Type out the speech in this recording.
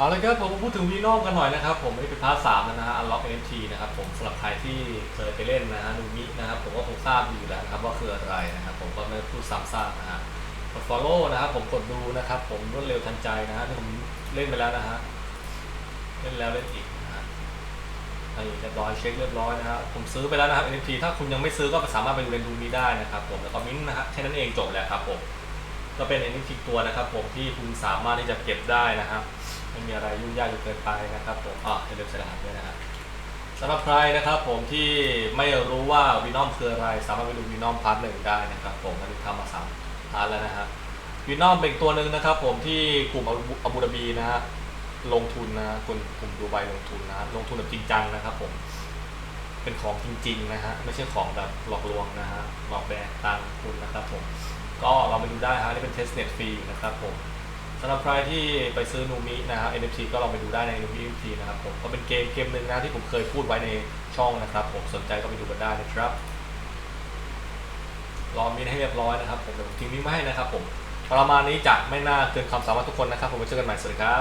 เอาเลยครับผมพูดถึงวีนอมกันหน่อยนะครับ ผมนี่เป็นพาร์ทสามนะฮะ unlock NFT นทีนะครับผมสำหรับใครที่เคยไปเล่นนะฮะนูมินะครับผมก็คงทราบดีอยู่แล้วนะครับว่าคืออะไรนะครับผมก็ไม่พูดซ้ำซากนะฮะกด follow นะครับผมกดดูนะครับผมรวดเร็วทันใจนะฮะที่ผมเล่นไปแล้วนะฮะเล่นแล้วเล่นอีกนะฮะเรียบร้อยเช็คเรียบร้อยนะฮะผมซื้อไปแล้วนะครับ NFT ถ้าคุณยังไม่ซื้อก็สามารถไปดูเล่นดูมิได้นะครับผมแล้วก็มิ้นนะฮะแค่นั้นเองจบแล้วครับผมก็เป็น NFT ตัวนะครับผมที่คุณสามารถที่จะเก็บได้นะครับ ไม่มีอะไรยุ่งยากจนเกินไปนะครับผมอ่าอย่าลืมใส่รหัสด้วยนะครับสำหรับใครนะครับผมที่ไม่รู้ว่าวีนอมคืออะไร สามารถไปดูวีนอมพาร์ทหนึ่งได้นะครับผมอันนี้ทำมาสามพาร์ทแล้วนะฮะวีนอมเป็นตัวหนึ่งนะครับผมที่กลุ่มอาบูดาบีนะฮะลงทุนนะฮะคุณกลุ่มดูไบลงทุนนะลงทุนแบบจริงจังนะครับผมเป็นของจริงๆนะฮะไม่ใช่ของแบบหลอกลวงนะฮะหลอกแบกตังค์คุณนะครับผมก็เราไปดูได้ฮะนี่เป็นเทสเน็ตฟรีนะครับผม สำหรับใครที่ไปซื้อนูมินะครับ NFT ก็ลองไปดูได้ในนูมิ NFT นะครับผมก็เป็นเกมเกมหนึ่งนะที่ผมเคยพูดไว้ในช่องนะครับ ผมสนใจก็ไปดูกันได้นะครับรอมินให้เรียบร้อยนะครับผมเดี๋ยวผมทิ้งลิงก์มาให้นะครับผมประมาณนี้จะไม่น่าเกินความสามารถทุกคนนะครับ ผมไว้เจอกันใหม่สวัสดีครับ